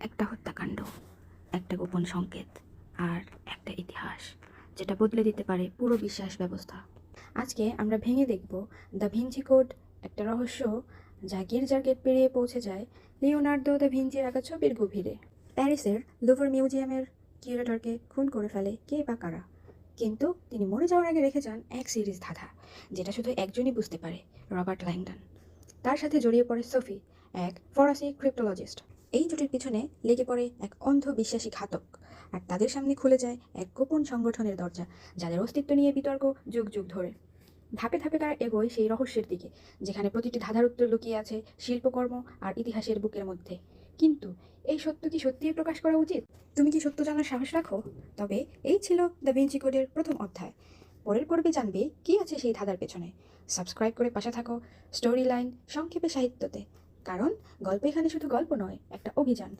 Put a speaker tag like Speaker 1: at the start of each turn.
Speaker 1: একটা হত্যাকাণ্ড, একটা গোপন সংকেত আর একটা ইতিহাস, যেটা বদলে দিতে পারে পুরো বিশ্বাস ব্যবস্থা। আজকে আমরা ভেঙে দেখব দ্য ভিঞ্চি কোড, একটা রহস্য যা গির্জার গেট পেরিয়ে পৌঁছে যায় লিওনার্দো দ্য ভিঞ্চির আঁকা ছবির গভীরে। প্যারিসের লুভার মিউজিয়ামের কিউরেটরকে খুন করে ফেলে কে বা কারা? কিন্তু তিনি মরে যাওয়ার আগে রেখে যান এক সিরিজ ধাঁধা, যেটা শুধু একজনই বুঝতে পারে, রবার্ট ল্যাংডন। তার সাথে জড়িয়ে পড়ে সোফি, এক ফরাসি ক্রিপ্টোলজিস্ট। এই জুটির পিছনে লেগে পড়ে এক অন্ধ বিশ্বাসী ঘাতক। আর তাদের সামনে খুলে যায় এক গোপন সংগঠনের দরজা, যাদের অস্তিত্ব নিয়ে বিতর্ক যুগ যুগ ধরে। ধাপে ধাপে তারা এগোয় সেই রহস্যের দিকে, যেখানে প্রতিটি ধাঁধার উত্তর লুকিয়ে আছে শিল্পকর্ম আর ইতিহাসের বুকের মধ্যে। কিন্তু এই সত্য কি সত্যিই প্রকাশ করা উচিত? তুমি কি সত্য জানার সাহস রাখো? তবে এই ছিল দ্য ভিঞ্চি কোডের প্রথম অধ্যায়। পরের পর্বে জানবে কি আছে সেই ধাঁধার পেছনে। সাবস্ক্রাইব করে পাশে থাকো স্টোরি লাইন সংক্ষেপে সাহিত্যতে। কারণ গল্প এখানে শুধু গল্প নয় একটা অভিযান।